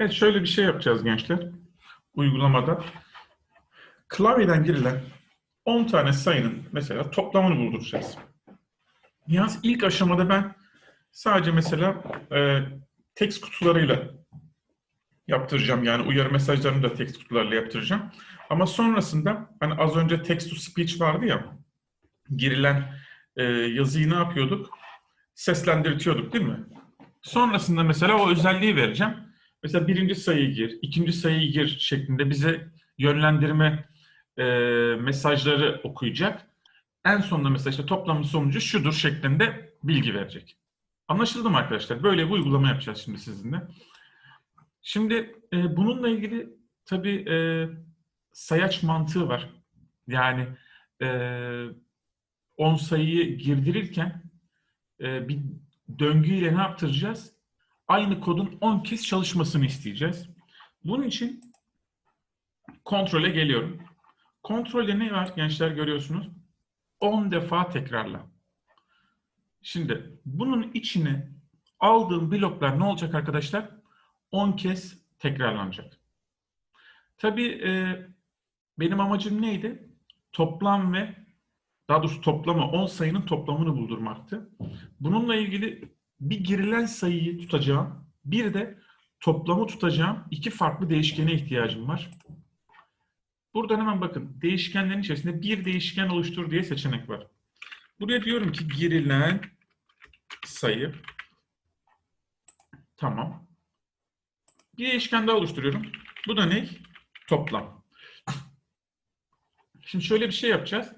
Evet şöyle bir şey yapacağız gençler. Uygulamada klavyeden girilen 10 tane sayının mesela toplamını bulduracağız. Yalnız ilk aşamada ben sadece mesela e, text kutularıyla yaptıracağım. Yani uyarı mesajlarını da text kutularıyla yaptıracağım. Ama sonrasında hani az önce text to speech vardı ya girilen e, yazıyı ne yapıyorduk? Seslendirtiyorduk değil mi? Sonrasında mesela o özelliği vereceğim. Mesela birinci sayıyı gir, ikinci sayıyı gir şeklinde bize yönlendirme e, mesajları okuyacak. En sonunda mesela işte toplamın sonucu şudur şeklinde bilgi verecek. Anlaşıldı mı arkadaşlar? Böyle bir uygulama yapacağız şimdi sizinle. Şimdi e, bununla ilgili tabii e, sayaç mantığı var. Yani e, 10 sayıyı girdirirken e, bir döngüyle ne yaptıracağız? Aynı kodun 10 kez çalışmasını isteyeceğiz. Bunun için kontrole geliyorum. Kontrolde ne var gençler görüyorsunuz? 10 defa tekrarla. Şimdi bunun içine aldığım bloklar ne olacak arkadaşlar? 10 kez tekrarlanacak. Tabii e, benim amacım neydi? Toplam ve daha doğrusu toplama 10 sayının toplamını buldurmaktı. Bununla ilgili bir girilen sayıyı tutacağım, bir de toplamı tutacağım iki farklı değişkene ihtiyacım var. Buradan hemen bakın değişkenlerin içerisinde bir değişken oluştur diye seçenek var. Buraya diyorum ki girilen sayı tamam. Bir değişken daha oluşturuyorum. Bu da ne? Toplam. Şimdi şöyle bir şey yapacağız.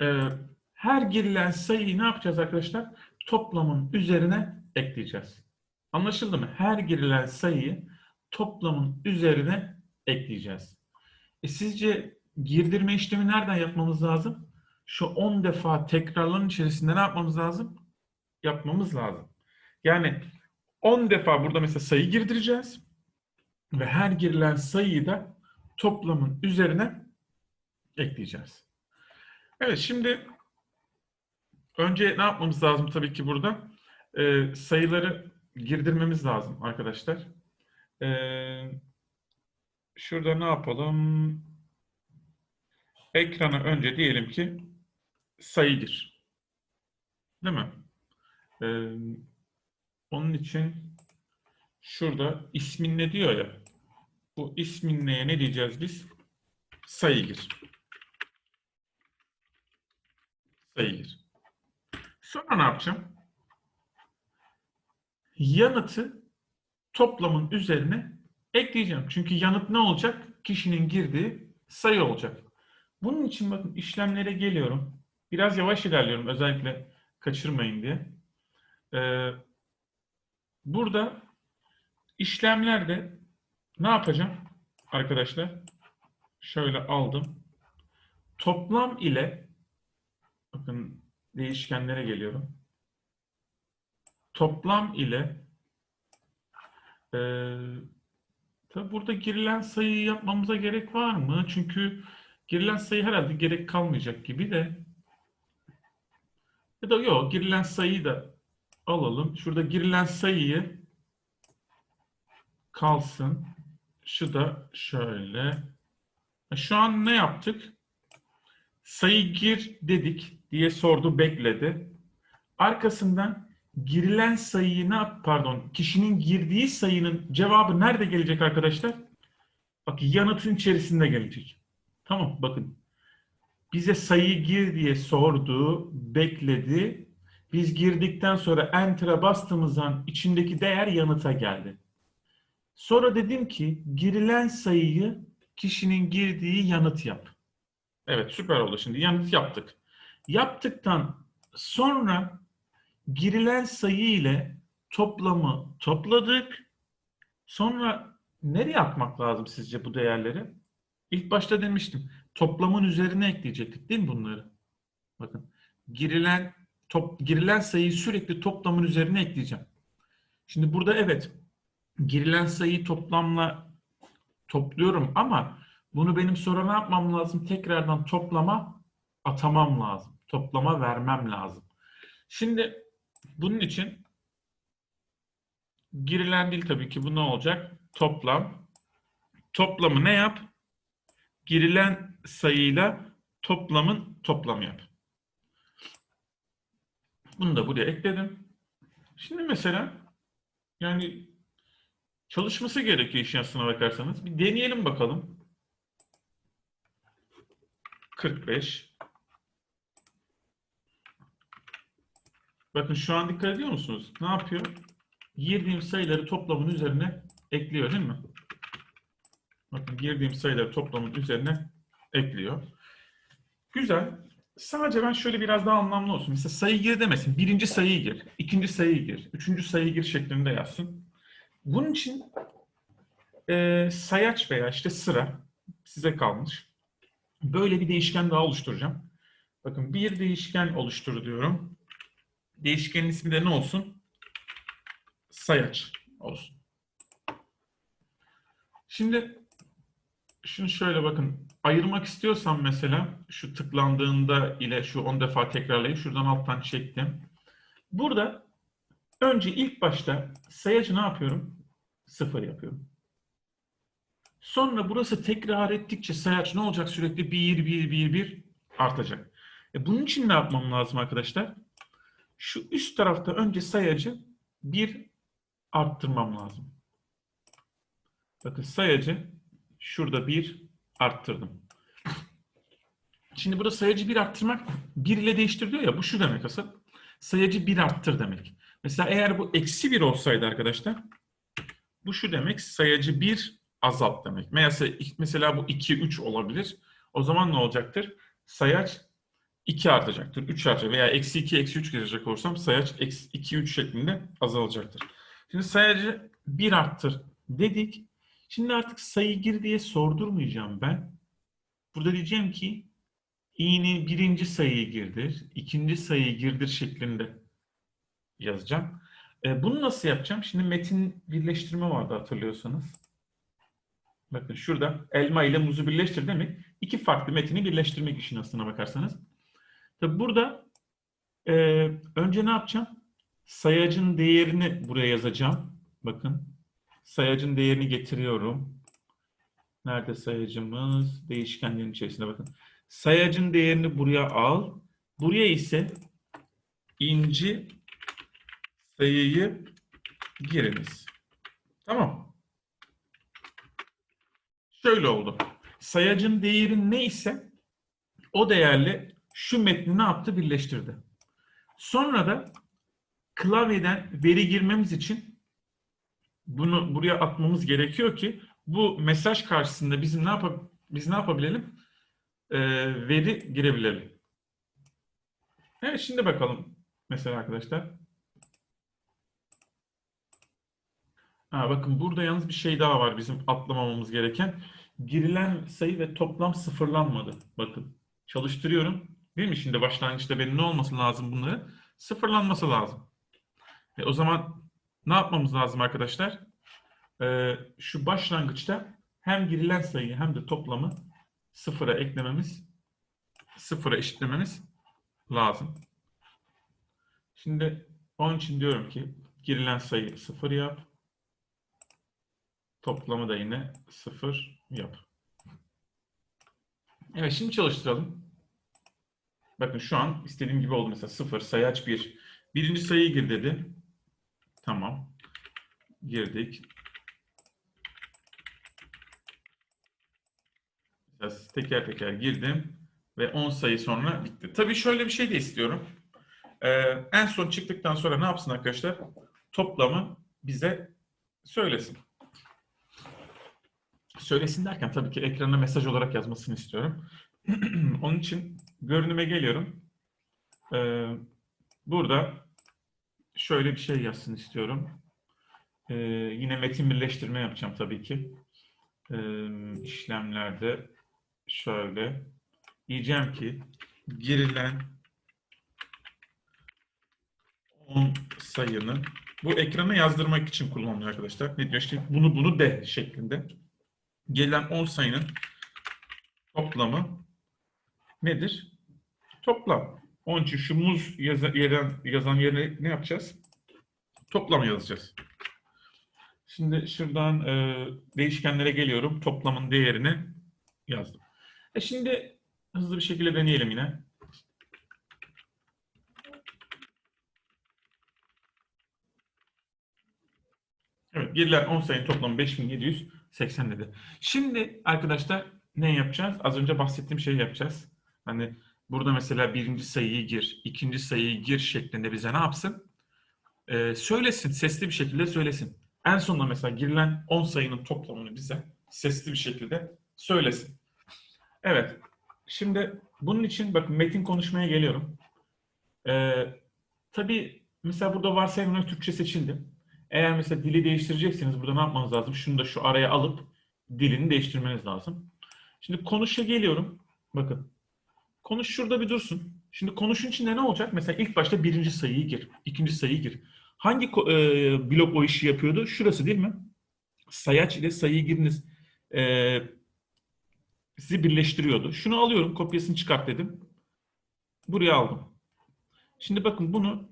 Ee, her girilen sayıyı ne yapacağız arkadaşlar? Toplamın üzerine ekleyeceğiz. Anlaşıldı mı? Her girilen sayıyı toplamın üzerine ekleyeceğiz. E sizce girdirme işlemi nereden yapmamız lazım? Şu 10 defa tekrarların içerisinde ne yapmamız lazım? Yapmamız lazım. Yani 10 defa burada mesela sayı girdireceğiz. Ve her girilen sayıyı da toplamın üzerine ekleyeceğiz. Evet şimdi önce ne yapmamız lazım tabii ki burada? Ee, sayıları girdirmemiz lazım arkadaşlar. Ee, şurada ne yapalım? Ekrana önce diyelim ki sayı gir. Değil mi? Ee, onun için şurada ismin ne diyor ya? Bu ismin neye ne diyeceğiz biz? Sayı gir. Sayı gir. Sonra ne yapacağım? Yanıtı toplamın üzerine ekleyeceğim. Çünkü yanıt ne olacak? Kişinin girdiği sayı olacak. Bunun için bakın işlemlere geliyorum. Biraz yavaş ilerliyorum özellikle kaçırmayın diye. Ee, burada işlemlerde ne yapacağım arkadaşlar? Şöyle aldım. Toplam ile bakın değişkenlere geliyorum. Toplam ile e, tabi burada girilen sayıyı yapmamıza gerek var mı? Çünkü girilen sayı herhalde gerek kalmayacak gibi de ya da yok girilen sayıyı da alalım. Şurada girilen sayıyı kalsın. Şu da şöyle. Şu an ne yaptık? Sayı gir dedik diye sordu, bekledi. Arkasından girilen sayıyı? Pardon, kişinin girdiği sayının cevabı nerede gelecek arkadaşlar? Bak yanıtın içerisinde gelecek. Tamam bakın. Bize sayı gir diye sordu, bekledi. Biz girdikten sonra enter'a bastığımızdan içindeki değer yanıta geldi. Sonra dedim ki girilen sayıyı kişinin girdiği yanıt yap. Evet süper oldu şimdi yanıt yaptık. Yaptıktan sonra girilen sayı ile toplamı topladık. Sonra nereye atmak lazım sizce bu değerleri? İlk başta demiştim. Toplamın üzerine ekleyecektik değil mi bunları? Bakın girilen top, girilen sayıyı sürekli toplamın üzerine ekleyeceğim. Şimdi burada evet girilen sayıyı toplamla topluyorum ama bunu benim sonra ne yapmam lazım? Tekrardan toplama atamam lazım. Toplama vermem lazım. Şimdi bunun için girilen dil tabii ki bu ne olacak? toplam. Toplamı ne yap? Girilen sayıyla toplamın toplamı yap. Bunu da buraya ekledim. Şimdi mesela yani çalışması gerekiyor işin aslına bakarsanız. Bir deneyelim bakalım. 45. Bakın şu an dikkat ediyor musunuz? Ne yapıyor? Girdiğim sayıları toplamın üzerine ekliyor değil mi? Bakın girdiğim sayıları toplamın üzerine ekliyor. Güzel. Sadece ben şöyle biraz daha anlamlı olsun. Mesela sayı gir demesin. Birinci sayıyı gir, ikinci sayıyı gir, üçüncü sayıyı gir şeklinde yazsın. Bunun için e, sayaç veya işte sıra size kalmış. Böyle bir değişken daha oluşturacağım. Bakın bir değişken oluştur diyorum. Değişkenin ismi de ne olsun? Sayaç olsun. Şimdi şunu şöyle bakın. Ayırmak istiyorsam mesela şu tıklandığında ile şu 10 defa tekrarlayıp şuradan alttan çektim. Burada önce ilk başta sayacı ne yapıyorum? Sıfır yapıyorum. Sonra burası tekrar ettikçe sayaç ne olacak? Sürekli 1, 1, 1, 1 artacak. E bunun için ne yapmam lazım arkadaşlar? Şu üst tarafta önce sayacı 1 arttırmam lazım. Bakın sayacı şurada 1 arttırdım. Şimdi burada sayacı 1 arttırmak 1 ile değiştiriliyor ya bu şu demek asıl. Sayacı 1 arttır demek. Mesela eğer bu eksi 1 olsaydı arkadaşlar bu şu demek sayacı 1 azalt demek. Mesela, mesela bu 2, 3 olabilir. O zaman ne olacaktır? Sayaç 2 artacaktır. 3 artacak veya eksi 2, eksi 3 gelecek olursam sayaç eksi 2, 3 şeklinde azalacaktır. Şimdi sayacı 1 arttır dedik. Şimdi artık sayı gir diye sordurmayacağım ben. Burada diyeceğim ki i'nin birinci sayıyı girdir, ikinci sayıyı girdir şeklinde yazacağım. E, bunu nasıl yapacağım? Şimdi metin birleştirme vardı hatırlıyorsanız. Bakın şurada elma ile muzu birleştir demek. İki farklı metini birleştirmek işin aslına bakarsanız. Tabi burada e, önce ne yapacağım? Sayacın değerini buraya yazacağım. Bakın sayacın değerini getiriyorum. Nerede sayacımız? Değişkenlerin içerisinde bakın. Sayacın değerini buraya al. Buraya ise inci sayıyı giriniz. Tamam. Şöyle oldu. Sayacın değeri neyse o değerle şu metni ne yaptı? Birleştirdi. Sonra da klavyeden veri girmemiz için bunu buraya atmamız gerekiyor ki bu mesaj karşısında bizim ne yap biz ne yapabilelim? Ee, veri girebilelim. Evet şimdi bakalım mesela arkadaşlar. Ha, bakın burada yalnız bir şey daha var bizim atlamamamız gereken. Girilen sayı ve toplam sıfırlanmadı. Bakın çalıştırıyorum. Değil mi? Şimdi başlangıçta benim ne olması lazım bunları? Sıfırlanması lazım. E, o zaman ne yapmamız lazım arkadaşlar? Ee, şu başlangıçta hem girilen sayıyı hem de toplamı sıfıra eklememiz, sıfıra eşitlememiz lazım. Şimdi onun için diyorum ki girilen sayı sıfır yap. Toplamı da yine sıfır yap. Evet şimdi çalıştıralım. Bakın şu an istediğim gibi oldu mesela sıfır sayaç bir. Birinci sayıyı gir dedi. Tamam. Girdik. Biraz teker teker girdim ve 10 sayı sonra bitti. Tabii şöyle bir şey de istiyorum. Ee, en son çıktıktan sonra ne yapsın arkadaşlar? Toplamı bize söylesin. Söylesin derken tabii ki ekrana mesaj olarak yazmasını istiyorum. Onun için görünüme geliyorum. Ee, burada şöyle bir şey yazsın istiyorum. Ee, yine metin birleştirme yapacağım tabii ki. Ee, işlemlerde şöyle diyeceğim ki girilen 10 sayının bu ekrana yazdırmak için kullanılıyor arkadaşlar. Ne diyor işte bunu bunu de şeklinde. Gelen 10 sayının toplamı nedir? Toplam. Onun için şu muz yazan, yazan yerine ne yapacağız? Toplam yazacağız. Şimdi şuradan e, değişkenlere geliyorum. Toplamın değerini yazdım. E şimdi hızlı bir şekilde deneyelim yine. Evet, girilen 10 sayının toplamı 5780 dedi. Şimdi arkadaşlar ne yapacağız? Az önce bahsettiğim şeyi yapacağız. Hani burada mesela birinci sayıyı gir, ikinci sayıyı gir şeklinde bize ne yapsın? Ee, söylesin, sesli bir şekilde söylesin. En sonunda mesela girilen 10 sayının toplamını bize sesli bir şekilde söylesin. Evet, şimdi bunun için bakın metin konuşmaya geliyorum. Ee, tabii mesela burada varsayımlar Türkçe seçildi. Eğer mesela dili değiştirecekseniz burada ne yapmanız lazım? Şunu da şu araya alıp dilini değiştirmeniz lazım. Şimdi konuşa geliyorum. Bakın. Konuş şurada bir dursun. Şimdi konuşun içinde ne olacak? Mesela ilk başta birinci sayıyı gir. ikinci sayıyı gir. Hangi e, blok o işi yapıyordu? Şurası değil mi? Sayaç ile sayıyı giriniz. E, sizi birleştiriyordu. Şunu alıyorum. Kopyasını çıkart dedim. Buraya aldım. Şimdi bakın bunu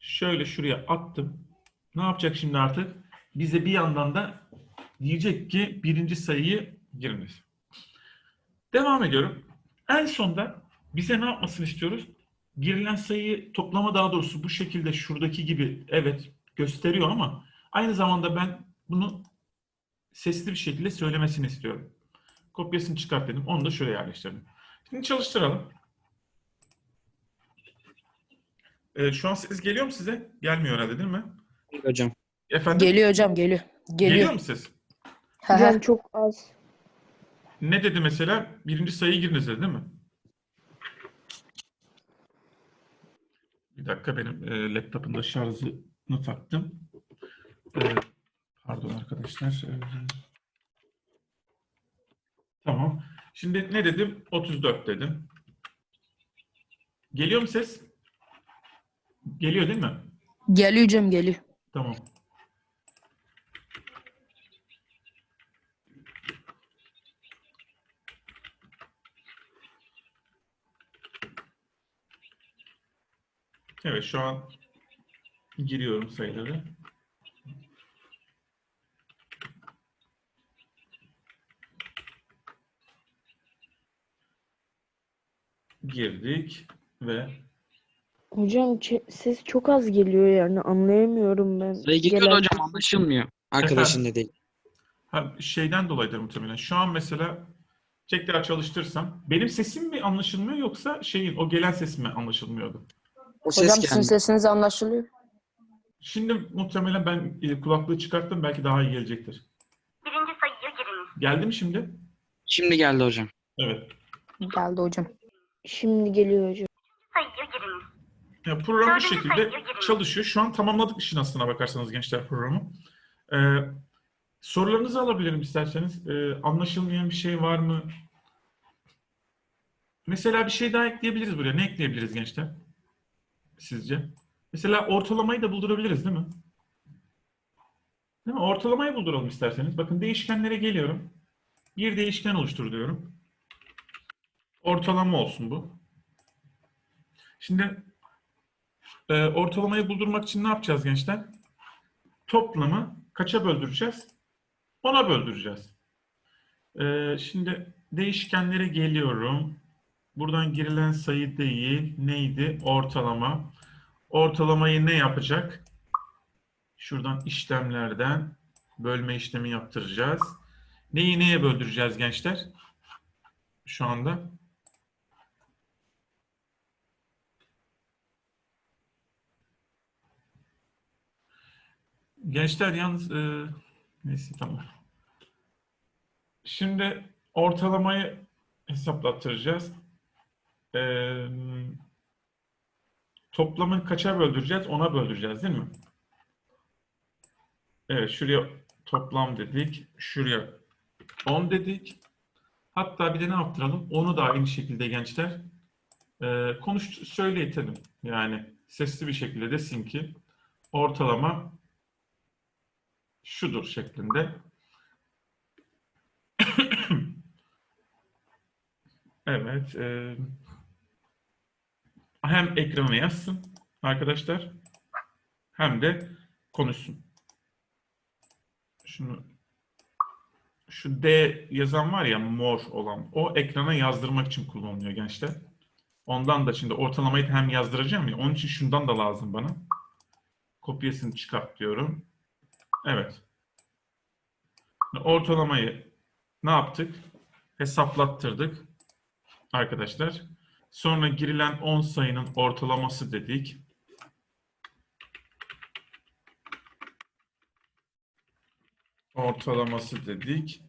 şöyle şuraya attım. Ne yapacak şimdi artık? Bize bir yandan da diyecek ki birinci sayıyı giriniz. Devam ediyorum. En sonda bize ne yapmasını istiyoruz? Girilen sayıyı toplama daha doğrusu bu şekilde şuradaki gibi evet gösteriyor ama aynı zamanda ben bunu sesli bir şekilde söylemesini istiyorum. Kopyasını çıkart dedim. Onu da şuraya yerleştirdim. Şimdi çalıştıralım. Ee, şu an ses geliyor mu size? Gelmiyor herhalde değil mi? hocam. Efendim? Geliyor hocam geliyor. Geliyor Geliyor. mu ses? Hocam çok az. Ne dedi mesela? Birinci sayıyı giriniz dedi değil mi? Bir dakika benim e, laptopun da şarjını taktım. E, pardon arkadaşlar. E, tamam. Şimdi ne dedim? 34 dedim. Geliyor mu ses? Geliyor değil mi? Geliyor hocam geliyor. Tamam. Evet şu an giriyorum sayıları. Girdik ve Hocam ses çok az geliyor yani anlayamıyorum ben. Sayı Gelen hocam anlaşılmıyor. Arkadaşın Efendim? dediği. Ha, şeyden dolayıdır muhtemelen. Şu an mesela tekrar çalıştırsam benim sesim mi anlaşılmıyor yoksa şeyin o gelen ses mi anlaşılmıyordu? O Hocam ses sizin geldi. sesiniz anlaşılıyor. Şimdi muhtemelen ben e, kulaklığı çıkarttım belki daha iyi gelecektir. Birinci sayıya giriniz. Geldi mi şimdi? Şimdi geldi hocam. Evet. Geldi hocam. Şimdi geliyor hocam. Sayıya giriniz. Ya program bu Dördüncü şekilde sayıya çalışıyor. Şu an tamamladık işin aslına bakarsanız gençler programı. Ee, sorularınızı alabilirim isterseniz. Ee, anlaşılmayan bir şey var mı? Mesela bir şey daha ekleyebiliriz buraya. Ne ekleyebiliriz gençler? Sizce? Mesela ortalamayı da buldurabiliriz değil mi? Değil mi? Ortalamayı bulduralım isterseniz. Bakın değişkenlere geliyorum. Bir değişken oluştur diyorum. Ortalama olsun bu. Şimdi e, ortalamayı buldurmak için ne yapacağız gençler? Toplamı kaça böldüreceğiz? 10'a böldüreceğiz. E, şimdi değişkenlere geliyorum. Buradan girilen sayı değil. Neydi? Ortalama. Ortalamayı ne yapacak? Şuradan işlemlerden bölme işlemi yaptıracağız. Neyi neye böldüreceğiz gençler? Şu anda. Gençler yalnız e, neyse tamam. Şimdi ortalamayı hesaplattıracağız. E, toplamı kaça böldüreceğiz? Ona böldüreceğiz değil mi? Evet şuraya toplam dedik. Şuraya 10 dedik. Hatta bir de ne yaptıralım? Onu da aynı şekilde gençler e, konuş söyleyelim. Yani sesli bir şekilde desin ki ortalama şudur şeklinde. evet. e, hem ekrana yazsın arkadaşlar hem de konuşsun. şunu şu D yazan var ya mor olan o ekrana yazdırmak için kullanılıyor gençler. Ondan da şimdi ortalamayı hem yazdıracağım ya onun için şundan da lazım bana. Kopyasını çıkart diyorum. Evet. Ortalamayı ne yaptık? Hesaplattırdık arkadaşlar. Sonra girilen 10 sayının ortalaması dedik. Ortalaması dedik.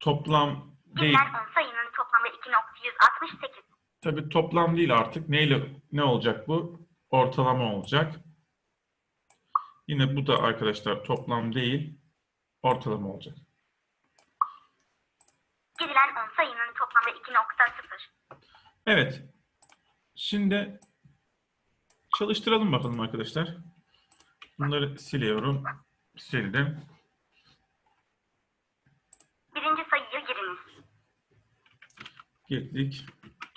Toplam değil. Girilen 10 sayının toplamı 2.168. Tabii toplam değil artık. Neyle ne olacak bu? Ortalama olacak. Yine bu da arkadaşlar toplam değil, ortalama olacak. Girilen 10 sayının toplamı 2.0. Evet. Şimdi çalıştıralım bakalım arkadaşlar. Bunları siliyorum. Sildim. Birinci sayıyı giriniz. Girdik.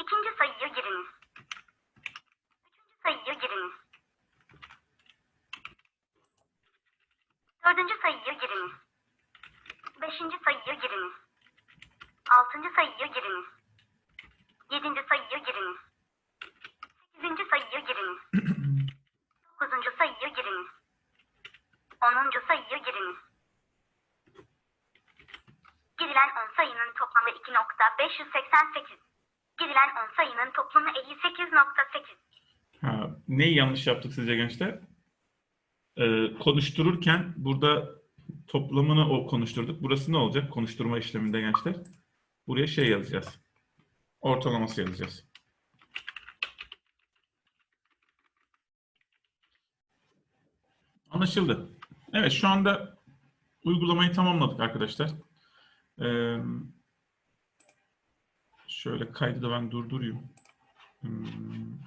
İkinci sayıyı giriniz. Üçüncü sayıyı giriniz. Dördüncü sayıyı giriniz. Beşinci sayıyı giriniz. Altıncı sayıyı giriniz. Yedinci sayıyı giriniz. Sekizinci sayıyı giriniz. Dokuzuncu sayıyı giriniz. Onuncu sayıyı giriniz. Girilen 10 sayının toplamı 2.588. Girilen 10 sayının toplamı 58.8. Ha, neyi yanlış yaptık sizce gençler? Ee, konuştururken burada toplamını o konuşturduk. Burası ne olacak? Konuşturma işleminde gençler. Buraya şey yazacağız. Ortalaması yazacağız. Anlaşıldı. Evet şu anda uygulamayı tamamladık arkadaşlar. Ee, şöyle kaydı da ben durdurayım. Hmm.